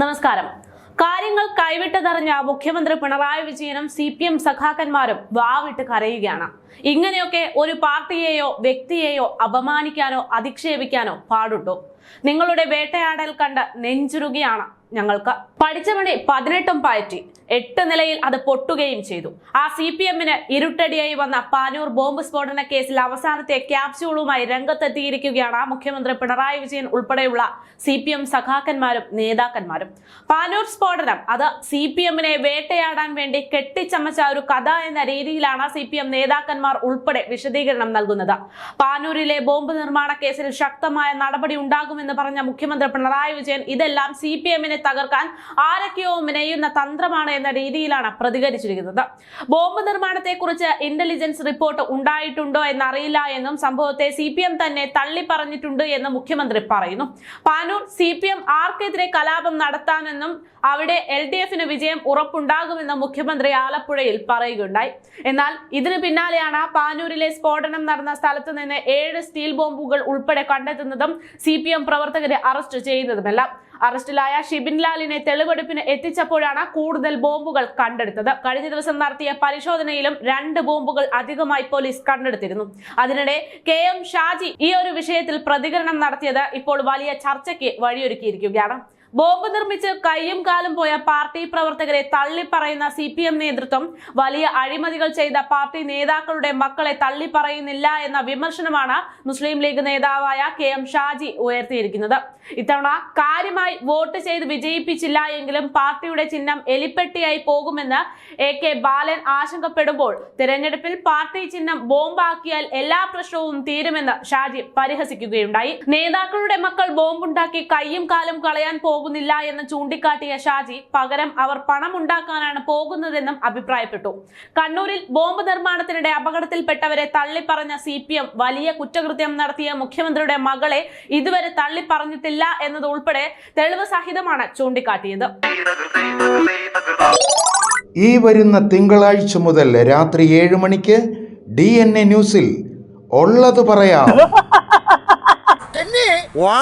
നമസ്കാരം. കാര്യങ്ങൾ കൈവിട്ടതറിഞ്ഞ മുഖ്യമന്ത്രി പിണറായി വിജയനും സി പി എം സഖാക്കന്മാരും വാവിട്ട് കരയുകയാണ്. ഇങ്ങനെയൊക്കെ ഒരു പാർട്ടിയെയോ വ്യക്തിയെയോ അപമാനിക്കാനോ അധിക്ഷേപിക്കാനോ പാടുണ്ടോ? നിങ്ങളുടെ വേട്ടയാടൽ കണ്ട് നെഞ്ചുരുകയാണ് ഞങ്ങൾക്ക്. പഠിച്ച പണി പതിനെട്ടും പയറ്റി. എട്ട് നിലയിൽ അത് പൊട്ടുകയും ചെയ്തു. ആ സി പി എമ്മിന് ഇരുട്ടടിയായി വന്ന പാനൂർ ബോംബ് സ്ഫോടന കേസിൽ അവസാനത്തെ ക്യാപ്സ്യൂളുമായി രംഗത്തെത്തിയിരിക്കുകയാണ് മുഖ്യമന്ത്രി പിണറായി വിജയൻ ഉൾപ്പെടെയുള്ള സി പി എം സഖാക്കന്മാരും നേതാക്കന്മാരും. പാനൂർ സ്ഫോടനം അത് സി പി എമ്മിനെ വേട്ടയാടാൻ വേണ്ടി കെട്ടിച്ചമച്ച ഒരു കഥ എന്ന രീതിയിലാണ് സി പി എം നേതാക്കന്മാർ ഉൾപ്പെടെ വിശദീകരണം നൽകുന്നത്. പാനൂരിലെ ബോംബ് നിർമ്മാണ കേസിൽ ശക്തമായ നടപടി ഉണ്ടാകുമെന്ന് പറഞ്ഞ മുഖ്യമന്ത്രി പിണറായി വിജയൻ ഇതെല്ലാം സി പി എമ്മിനെ തകർക്കാൻ ആരൊക്കെയോ മെനയുന്ന തന്ത്രമാണ് എന്ന രീതിയിലാണ് പ്രതികരിച്ചിരിക്കുന്നത്. ബോംബ് നിർമ്മാണത്തെക്കുറിച്ച് ഇന്റലിജൻസ് റിപ്പോർട്ട് ഉണ്ടായിട്ടുണ്ടോ എന്നറിയില്ല എന്നും സംഭവത്തെ സി പി എം തന്നെ തള്ളി പറഞ്ഞിട്ടുണ്ട് എന്ന് മുഖ്യമന്ത്രി പറയുന്നു. പാനൂർ സി പി എം ആർക്കെതിരെ കലാപം നടത്താമെന്നും അവിടെ എൽ ഡി എഫിന് വിജയം ഉറപ്പുണ്ടാകുമെന്ന് മുഖ്യമന്ത്രി ആലപ്പുഴയിൽ പറയുകയുണ്ടായി. എന്നാൽ ഇതിന് പിന്നാലെയാണ് പാനൂരിലെ സ്ഫോടനം നടന്ന സ്ഥലത്ത് നിന്ന് ഏഴ് സ്റ്റീൽ ബോംബുകൾ ഉൾപ്പെടെ കണ്ടെത്തുന്നതും സി പി എം പ്രവർത്തകരെ അറസ്റ്റ് ചെയ്യുന്നതുമെല്ലാം അറസ്റ്റിലായ ഷിബിൻ ലാലിനെ തെളിവെടുപ്പിന് എത്തിച്ചപ്പോഴാണ് കൂടുതൽ ബോംബുകൾ കണ്ടെടുത്തത്. കഴിഞ്ഞ ദിവസം നടത്തിയ പരിശോധനയിലും രണ്ട് ബോംബുകൾ അധികമായി പോലീസ് കണ്ടെടുത്തിരുന്നു. അതിനിടെ കെ എം ഷാജി ഈ ഒരു വിഷയത്തിൽ പ്രതികരണം നടത്തിയത് ഇപ്പോൾ വലിയ ചർച്ചയ്ക്ക് വഴിയൊരുക്കിയിരിക്കുകയാണ്. ബോംബ് നിർമ്മിച്ച് കയ്യും കാലും പോയ പാർട്ടി പ്രവർത്തകരെ തള്ളിപ്പറയുന്ന സി പി എം നേതൃത്വം വലിയ അഴിമതികൾ ചെയ്ത പാർട്ടി നേതാക്കളുടെ മക്കളെ തള്ളിപ്പറയുന്നില്ല എന്ന വിമർശനമാണ് മുസ്ലിം ലീഗ് നേതാവായ കെ എം ഷാജി ഉയർത്തിയിരിക്കുന്നത്. ഇത്തവണ കാര്യമായി വോട്ട് ചെയ്ത് വിജയിപ്പിച്ചില്ല എങ്കിലും പാർട്ടിയുടെ ചിഹ്നം എലിപ്പെട്ടിയായി പോകുമെന്ന് എ കെ ബാലൻ ആശങ്കപ്പെടുമ്പോൾ തിരഞ്ഞെടുപ്പിൽ പാർട്ടി ചിഹ്നം ബോംബാക്കിയാൽ എല്ലാ പ്രശ്നവും തീരുമെന്ന് ഷാജി പരിഹസിക്കുകയുണ്ടായി. നേതാക്കളുടെ മക്കൾ ബോംബുണ്ടാക്കി കയ്യും കാലും കളയാൻ പോകുന്നില്ല എന്ന് ചൂണ്ടിക്കാട്ടിയ ഷാജി പകരം അവർ പണം ഉണ്ടാക്കാനാണ് പോകുന്നതെന്നും അഭിപ്രായപ്പെട്ടു. കണ്ണൂരിൽ ബോംബ് നിർമ്മാണത്തിനിടെ അപകടത്തിൽപ്പെട്ടവരെ തള്ളിപ്പറഞ്ഞ സി പി എം വലിയ കുറ്റകൃത്യം നടത്തിയ മുഖ്യമന്ത്രിയുടെ മകളെ ഇതുവരെ തള്ളിപ്പറഞ്ഞിട്ടില്ല എന്നതുൾപ്പെടെ തെളിവ് സഹിതമാണ് ചൂണ്ടിക്കാട്ടിയത്. ഈ വരുന്ന തിങ്കളാഴ്ച മുതൽ രാത്രി ഏഴ് മണിക്ക് ഡി എൻ എ ന്യൂസിൽ ഉള്ളത് പറയാം. വാ.